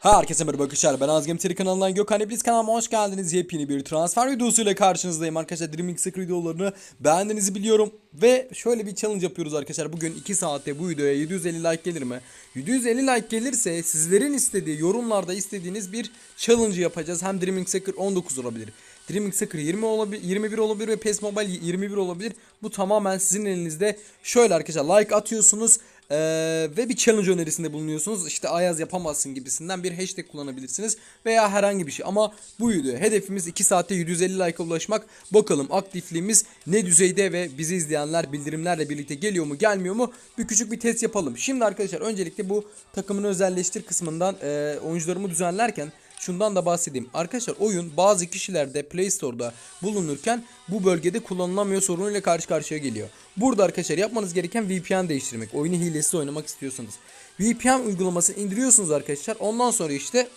Herkese merhaba arkadaşlar ben Azgem Teri kanalından Gökhan Hepiniz kanalıma hoş geldiniz. Yepyeni bir transfer videosuyla karşınızdayım arkadaşlar. Dreaming Secret videolarını beğendiğinizi biliyorum. Ve şöyle bir challenge yapıyoruz arkadaşlar. Bugün 2 saatte bu videoya 750 like gelir mi? 750 like gelirse sizlerin istediği yorumlarda istediğiniz bir challenge yapacağız. Hem Dreaming Secret 19 olabilir. Dreaming Secret 20 olabilir, 21 olabilir ve PES Mobile 21 olabilir. Bu tamamen sizin elinizde. Şöyle arkadaşlar like atıyorsunuz. Ee, ve bir challenge önerisinde bulunuyorsunuz. İşte Ayaz yapamazsın gibisinden bir hashtag kullanabilirsiniz. Veya herhangi bir şey. Ama bu video hedefimiz 2 saatte 750 like'a ulaşmak. Bakalım aktifliğimiz ne düzeyde ve bizi izleyenler bildirimlerle birlikte geliyor mu gelmiyor mu? Bir küçük bir test yapalım. Şimdi arkadaşlar öncelikle bu takımını özelleştir kısmından e, oyuncularımı düzenlerken şundan da bahsedeyim. Arkadaşlar oyun bazı kişilerde Play Store'da bulunurken bu bölgede kullanılamıyor sorunuyla karşı karşıya geliyor. Burada arkadaşlar yapmanız gereken VPN değiştirmek. Oyunu hilesiz oynamak istiyorsanız. VPN uygulamasını indiriyorsunuz arkadaşlar. Ondan sonra işte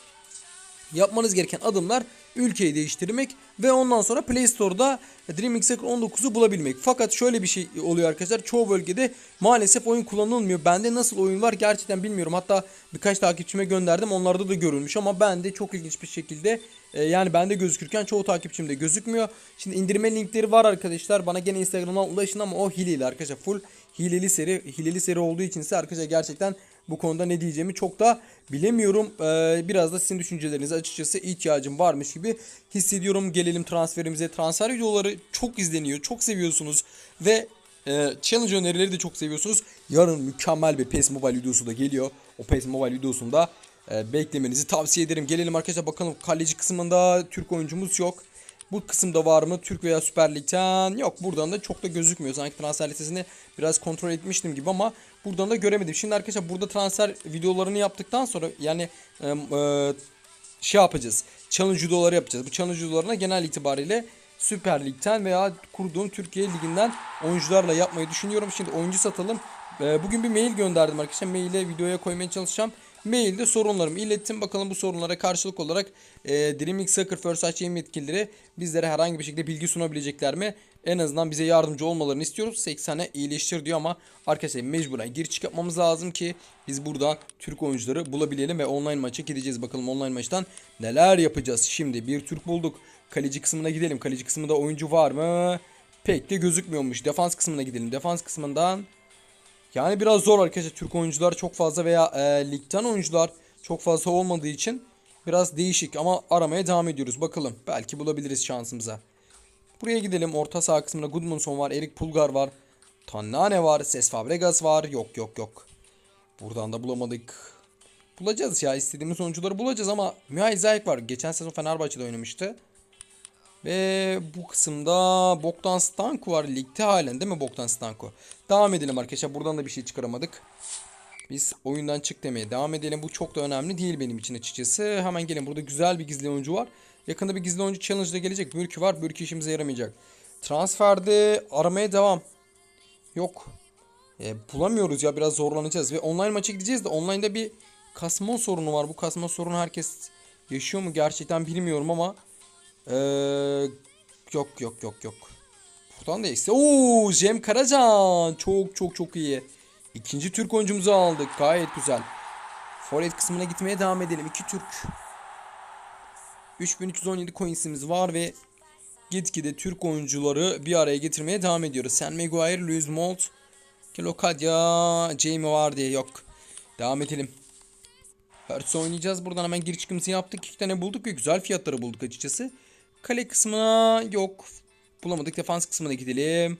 yapmanız gereken adımlar ülkeyi değiştirmek ve ondan sonra Play Store'da Dreaming Secret 19'u bulabilmek. Fakat şöyle bir şey oluyor arkadaşlar. Çoğu bölgede maalesef oyun kullanılmıyor. Bende nasıl oyun var gerçekten bilmiyorum. Hatta birkaç takipçime gönderdim. Onlarda da görülmüş ama bende çok ilginç bir şekilde e, yani bende gözükürken çoğu takipçimde gözükmüyor. Şimdi indirme linkleri var arkadaşlar. Bana gene Instagram'dan ulaşın ama o hileli arkadaşlar. Full hileli seri hileli seri olduğu için ise arkadaşlar gerçekten bu konuda ne diyeceğimi çok da bilemiyorum. Ee, biraz da sizin düşüncelerinize açıkçası ihtiyacım varmış gibi hissediyorum. Gelelim transferimize. Transfer videoları çok izleniyor. Çok seviyorsunuz. Ve e, challenge önerileri de çok seviyorsunuz. Yarın mükemmel bir PES Mobile videosu da geliyor. O PES Mobile videosunda e, beklemenizi tavsiye ederim. Gelelim arkadaşlar bakalım kaleci kısmında Türk oyuncumuz yok. Bu kısımda var mı Türk veya Süper Lig'den? Yok buradan da çok da gözükmüyor. Sanki transfer listesini biraz kontrol etmiştim gibi ama buradan da göremedim. Şimdi arkadaşlar burada transfer videolarını yaptıktan sonra yani e, e, şey yapacağız. Challenge videoları yapacağız. Bu challenge videolarına genel itibariyle Süper Lig'den veya kurduğum Türkiye Ligi'nden oyuncularla yapmayı düşünüyorum. Şimdi oyuncu satalım. E, bugün bir mail gönderdim arkadaşlar. Maile videoya koymaya çalışacağım. Mailde sorunlarımı ilettim. Bakalım bu sorunlara karşılık olarak e, Dreaming Soccer First Touch yetkilileri bizlere herhangi bir şekilde bilgi sunabilecekler mi? En azından bize yardımcı olmalarını istiyoruz. 80'e iyileştir diyor ama arkadaşlar mecburen gir yapmamız lazım ki biz burada Türk oyuncuları bulabilelim ve online maça gideceğiz. Bakalım online maçtan neler yapacağız. Şimdi bir Türk bulduk. Kaleci kısmına gidelim. Kaleci kısmında oyuncu var mı? Pek de gözükmüyormuş. Defans kısmına gidelim. Defans kısmından yani biraz zor arkadaşlar. Türk oyuncular çok fazla veya e, ligden oyuncular çok fazla olmadığı için biraz değişik ama aramaya devam ediyoruz. Bakalım belki bulabiliriz şansımıza. Buraya gidelim. Orta saha kısmında Gudmundsson var. Erik Pulgar var. Tannane var. Ses Fabregas var. Yok yok yok. Buradan da bulamadık. Bulacağız ya. istediğimiz oyuncuları bulacağız ama Mihail Zayek var. Geçen sezon Fenerbahçe'de oynamıştı. Ve bu kısımda Bogdan Stanko var. Ligde halen değil mi Bogdan Stanko? Devam edelim arkadaşlar. Buradan da bir şey çıkaramadık. Biz oyundan çık demeye devam edelim. Bu çok da önemli değil benim için açıkçası. Hemen gelin. Burada güzel bir gizli oyuncu var. Yakında bir gizli oyuncu challenge'da gelecek. Bürkü var. Bürkü işimize yaramayacak. Transferde aramaya devam. Yok. E, bulamıyoruz ya. Biraz zorlanacağız. Ve online maça gideceğiz de online'da bir kasma sorunu var. Bu kasma sorunu herkes yaşıyor mu gerçekten bilmiyorum ama ee, yok yok yok yok. Buradan da ise. Oo, Cem Karacan. Çok çok çok iyi. İkinci Türk oyuncumuzu aldık. Gayet güzel. Forvet kısmına gitmeye devam edelim. İki Türk. 3317 coinsimiz var ve gitgide Türk oyuncuları bir araya getirmeye devam ediyoruz. Sen Maguire, Luis Mold, Lokadia, Jamie var diye yok. Devam edelim. Hertz oynayacağız. Buradan hemen giriş çıkımızı yaptık. İki tane bulduk ve güzel fiyatları bulduk açıkçası. Kale kısmına yok. Bulamadık. Defans kısmına gidelim.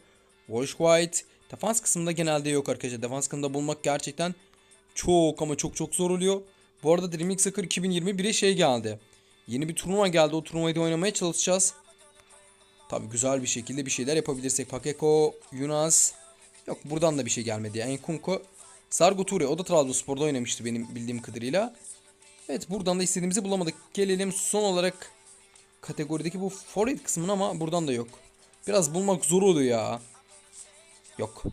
Walsh White. Defans kısmında genelde yok arkadaşlar. Defans kısmında bulmak gerçekten çok ama çok çok zor oluyor. Bu arada Dreaming Soccer 2021'e şey geldi. Yeni bir turnuva geldi. O turnuvayı da oynamaya çalışacağız. Tabi güzel bir şekilde bir şeyler yapabilirsek. Pakeko, Yunus. Yok buradan da bir şey gelmedi. Yani Kunko Sargo o da Trabzonspor'da oynamıştı benim bildiğim kadarıyla. Evet buradan da istediğimizi bulamadık. Gelelim son olarak kategorideki bu forward kısmına ama buradan da yok. Biraz bulmak zor oluyor ya. Yok.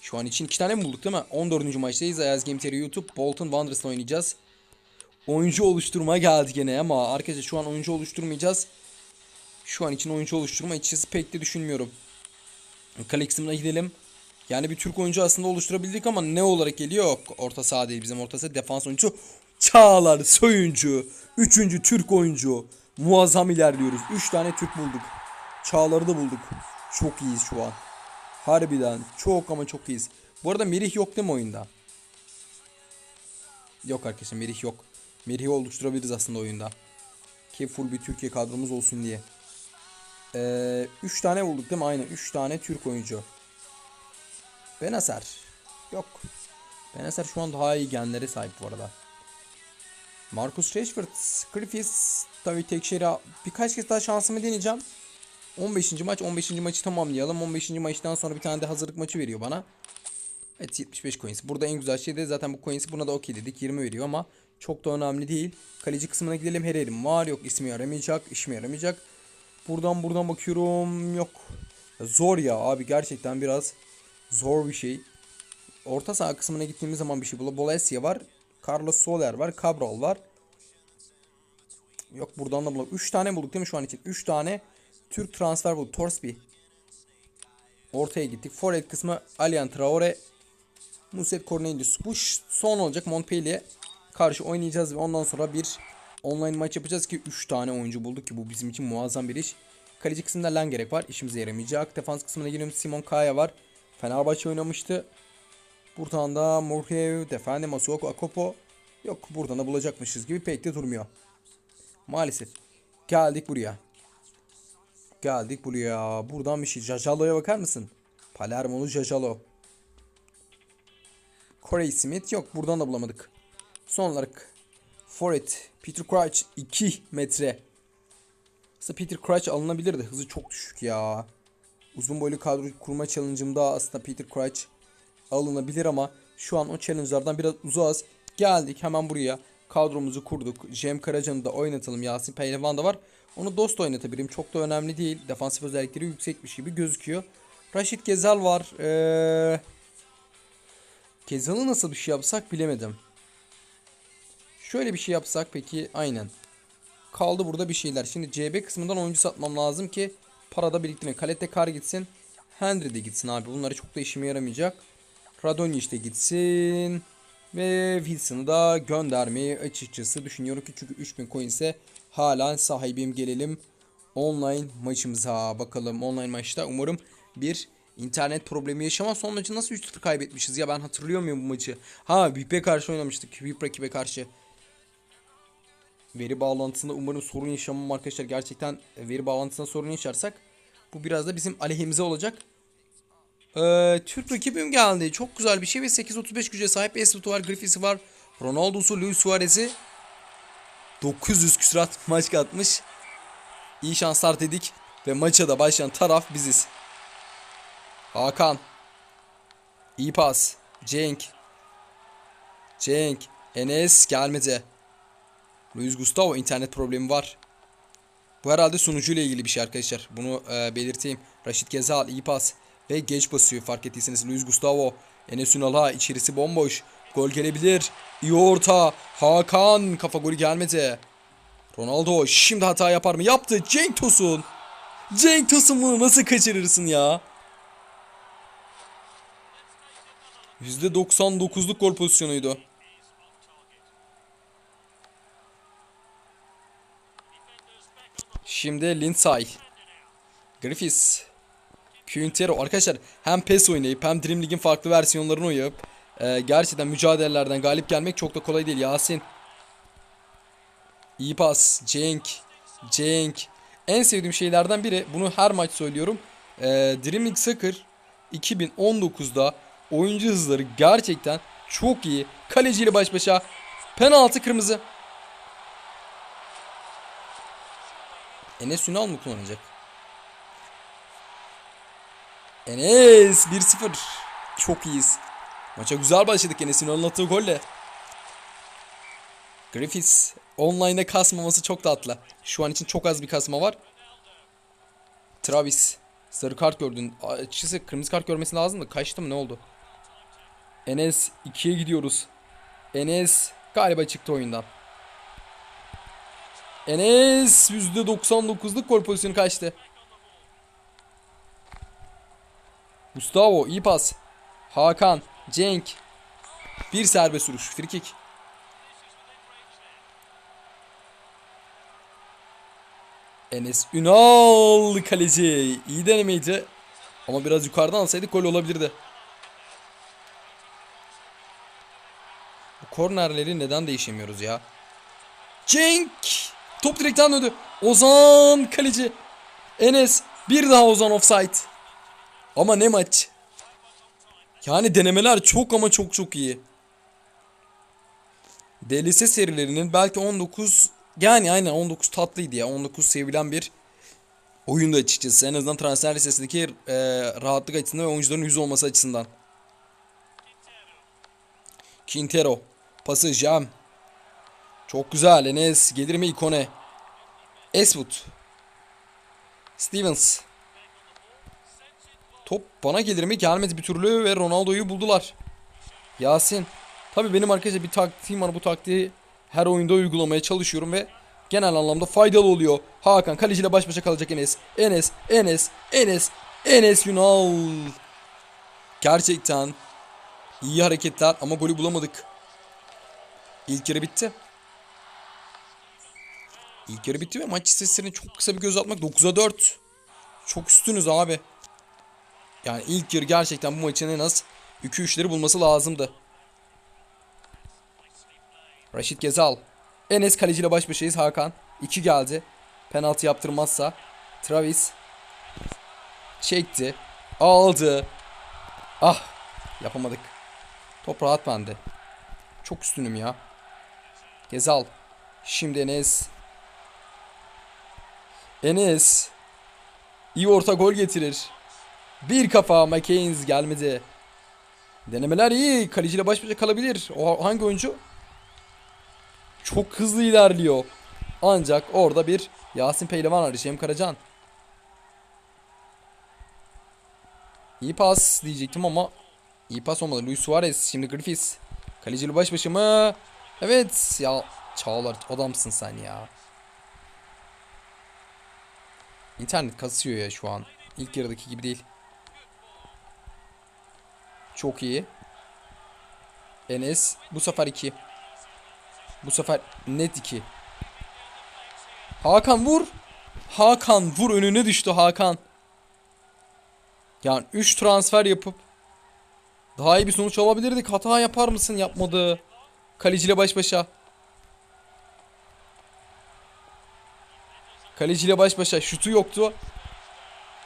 Şu an için iki tane mi bulduk değil mi? 14. maçtayız. Ayaz Game TR YouTube Bolton Wanderers'la oynayacağız. Oyuncu oluşturma geldi gene ama arkadaşlar şu an oyuncu oluşturmayacağız. Şu an için oyuncu oluşturma açıkçası pek de düşünmüyorum. Kale kısmına gidelim. Yani bir Türk oyuncu aslında oluşturabildik ama ne olarak geliyor? Yok. Orta saha değil bizim orta saha defans oyuncusu. Çağlar Soyuncu. Üçüncü Türk oyuncu. Muazzam ilerliyoruz. Üç tane Türk bulduk. Çağlar'ı da bulduk. Çok iyiyiz şu an. Harbiden çok ama çok iyiyiz. Bu arada Merih yok değil mi oyunda? Yok arkadaşlar Merih yok. Merih'i oluşturabiliriz aslında oyunda. Ki full bir Türkiye kadromuz olsun diye. 3 ee, üç tane bulduk değil mi? Aynen 3 tane Türk oyuncu. Benaser. Yok. Benaser şu an daha iyi genlere sahip bu arada. Marcus Rashford, Griffiths, tabii Tekşehir'e birkaç kez daha şansımı deneyeceğim. 15. maç, 15. maçı tamamlayalım. 15. maçtan sonra bir tane de hazırlık maçı veriyor bana. Evet 75 coins. Burada en güzel şey de zaten bu coins buna da okey dedik. 20 veriyor ama çok da önemli değil. Kaleci kısmına gidelim. Her yerim var. Yok ismi yaramayacak. işime yaramayacak. Buradan buradan bakıyorum. Yok. Zor ya abi gerçekten biraz zor bir şey. Orta saha kısmına gittiğimiz zaman bir şey. Bolesia var. Carlos Soler var. Cabral var. Yok buradan da bulalım. 3 tane bulduk değil mi şu an için? 3 tane Türk transfer bulduk. Torsby. Ortaya gittik. Forvet kısmı Alian Traore. Muset Cornelius. Bu son olacak. Montpellier karşı oynayacağız ve ondan sonra bir online maç yapacağız ki 3 tane oyuncu bulduk ki bu bizim için muazzam bir iş. Kaleci kısmında Langerek var. İşimize yaramayacak. Defans kısmına geliyorum. Simon Kaya var. Fenerbahçe oynamıştı. Buradan da Murhev, Defende Masuoko Akopo. Yok buradan da bulacakmışız gibi pek de durmuyor. Maalesef. Geldik buraya. Geldik buraya. Buradan bir şey. Jajalo'ya bakar mısın? Palermo'lu Jajalo. Corey Smith yok. Buradan da bulamadık. Son olarak Forvet Peter Crouch 2 metre. Aslında Peter Crouch alınabilirdi. Hızı çok düşük ya. Uzun boylu kadro kurma challenge'ımda aslında Peter Crouch alınabilir ama şu an o challenge'lardan biraz uzağız. Geldik hemen buraya. Kadromuzu kurduk. Cem Karaca'nı da oynatalım. Yasin Pehlivan da var. Onu dost oynatabilirim. Çok da önemli değil. Defansif özellikleri yüksekmiş gibi gözüküyor. Raşit Gezal var. Ee... Gezal'ı nasıl bir şey yapsak bilemedim. Şöyle bir şey yapsak peki aynen. Kaldı burada bir şeyler. Şimdi CB kısmından oyuncu satmam lazım ki parada biriktirme. Kalete kar gitsin. Henry de gitsin abi. Bunları çok da işime yaramayacak. Radonjic de gitsin. Ve Wilson'ı da göndermeyi açıkçası düşünüyorum ki çünkü 3000 coin ise hala sahibim. Gelelim online maçımıza bakalım. Online maçta umarım bir internet problemi yaşamaz. Son maçı nasıl 3-0 kaybetmişiz ya? Ben hatırlıyor muyum bu maçı? Ha Vip'e karşı oynamıştık. Vip rakibe karşı. Veri bağlantısında umarım sorun yaşamam arkadaşlar. Gerçekten veri bağlantısında sorun yaşarsak bu biraz da bizim aleyhimize olacak ee, Türk rakibim geldi. Çok güzel bir şey ve 8.35 güce sahip Esvut var, Griffiths'i var. Ronaldo'su, Luis Suarez'i 900 küsurat maç katmış. İyi şanslar dedik ve maça da başlayan taraf biziz. Hakan. İyi pas. Cenk. Cenk. Enes gelmedi. Luis Gustavo internet problemi var. Bu herhalde sunucuyla ilgili bir şey arkadaşlar. Bunu e, belirteyim. Raşit Gezal iyi pas. Ve geç basıyor fark ettiyseniz Luis Gustavo. Enes Ünal'a içerisi bomboş. Gol gelebilir. İyi orta. Hakan kafa golü gelmedi. Ronaldo şimdi hata yapar mı? Yaptı. Cenk Tosun. Cenk Tosun bunu nasıl kaçırırsın ya? %99'luk gol pozisyonuydu. Şimdi Lindsay. Griffiths. Quintero arkadaşlar hem PES oynayıp hem Dream League'in farklı versiyonlarını oynayıp e, gerçekten mücadelelerden galip gelmek çok da kolay değil Yasin. İyi pas. Cenk. Cenk. En sevdiğim şeylerden biri bunu her maç söylüyorum. E, Dream League Soccer 2019'da oyuncu hızları gerçekten çok iyi. Kaleciyle baş başa. Penaltı kırmızı. Enes Ünal mı kullanacak? Enes 1-0. Çok iyiyiz. Maça güzel başladık Enes'in onun attığı golle. Griffiths online'da kasmaması çok tatlı. Şu an için çok az bir kasma var. Travis sarı kart gördün. Açıkçası kırmızı kart görmesi lazım da kaçtı mı ne oldu? Enes 2'ye gidiyoruz. Enes galiba çıktı oyundan. Enes %99'luk gol pozisyonu kaçtı. Gustavo iyi pas. Hakan, Cenk. Bir serbest vuruş. Frikik. Enes Ünal kaleci. İyi denemeydi. Ama biraz yukarıdan alsaydık gol olabilirdi. Bu kornerleri neden değişemiyoruz ya? Cenk. Top direkten döndü. Ozan kaleci. Enes. Bir daha Ozan offside. Ama ne maç. Yani denemeler çok ama çok çok iyi. DLS serilerinin belki 19 yani aynen 19 tatlıydı ya. 19 sevilen bir oyundu açıkçası. En azından transfer listesindeki e, rahatlık açısından ve oyuncuların yüz olması açısından. Quintero. Pası Jam. Çok güzel. Enes gelir mi Ikone? Eswood. Stevens. Top bana gelir mi? Gelmedi bir türlü ve Ronaldo'yu buldular. Yasin. Tabii benim arkadaşlar bir taktiğim var. Bu taktiği her oyunda uygulamaya çalışıyorum ve genel anlamda faydalı oluyor. Hakan kaleciyle baş başa kalacak Enes. Enes, Enes, Enes, Enes Yunal. Gerçekten iyi hareketler ama golü bulamadık. İlk yarı bitti. İlk yarı bitti ve maç istatistiklerine çok kısa bir göz atmak 9'a 4. Çok üstünüz abi. Yani ilk yarı gerçekten bu maçın en az 2-3'leri bulması lazımdı. Raşit Gezal. Enes kaleciyle baş başayız Hakan. 2 geldi. Penaltı yaptırmazsa. Travis. Çekti. Aldı. Ah. Yapamadık. Top rahat bende. Çok üstünüm ya. Gezal. Şimdi Enes. Enes. İyi orta gol getirir. Bir kafa McKains gelmedi. Denemeler iyi. Kaleciyle baş başa kalabilir. O hangi oyuncu? Çok hızlı ilerliyor. Ancak orada bir Yasin Pehlivan var. Şem Karacan. İyi pas diyecektim ama iyi pas olmadı. Luis Suarez şimdi Griffiths. Kaleciyle baş başa mı? Evet ya Çağlar adamsın sen ya. İnternet kasıyor ya şu an. İlk yarıdaki gibi değil. Çok iyi. Enes bu sefer 2. Bu sefer net 2. Hakan vur. Hakan vur önüne düştü Hakan. Yani 3 transfer yapıp daha iyi bir sonuç alabilirdik. Hata yapar mısın? Yapmadı. Kaleciyle baş başa. Kaleciyle baş başa. Şutu yoktu.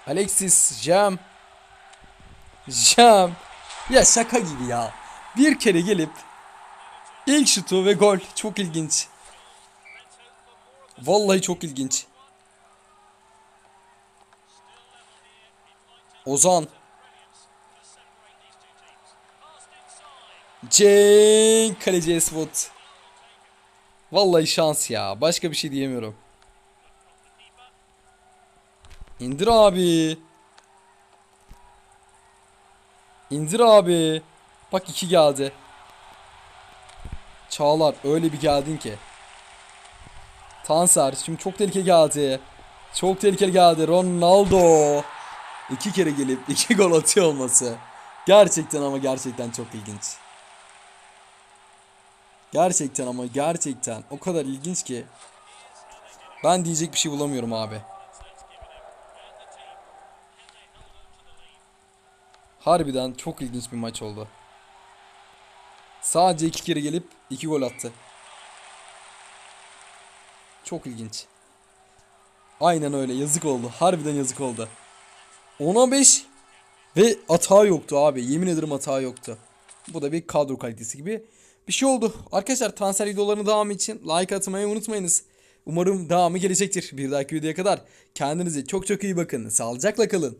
Alexis, Jam. Jam. Ya şaka gibi ya. Bir kere gelip ilk şutu ve gol. Çok ilginç. Vallahi çok ilginç. Ozan. Cenk kaleci Esvot. Vallahi şans ya. Başka bir şey diyemiyorum. İndir abi. İndir abi. Bak iki geldi. Çağlar öyle bir geldin ki. Tanser şimdi çok tehlikeli geldi. Çok tehlikeli geldi. Ronaldo. İki kere gelip iki gol atıyor olması. Gerçekten ama gerçekten çok ilginç. Gerçekten ama gerçekten o kadar ilginç ki. Ben diyecek bir şey bulamıyorum abi. Harbiden çok ilginç bir maç oldu. Sadece iki kere gelip iki gol attı. Çok ilginç. Aynen öyle yazık oldu. Harbiden yazık oldu. 10'a 5 ve hata yoktu abi. Yemin ederim hata yoktu. Bu da bir kadro kalitesi gibi bir şey oldu. Arkadaşlar transfer videolarının devamı için like atmayı unutmayınız. Umarım devamı gelecektir. Bir dahaki videoya kadar kendinize çok çok iyi bakın. Sağlıcakla kalın.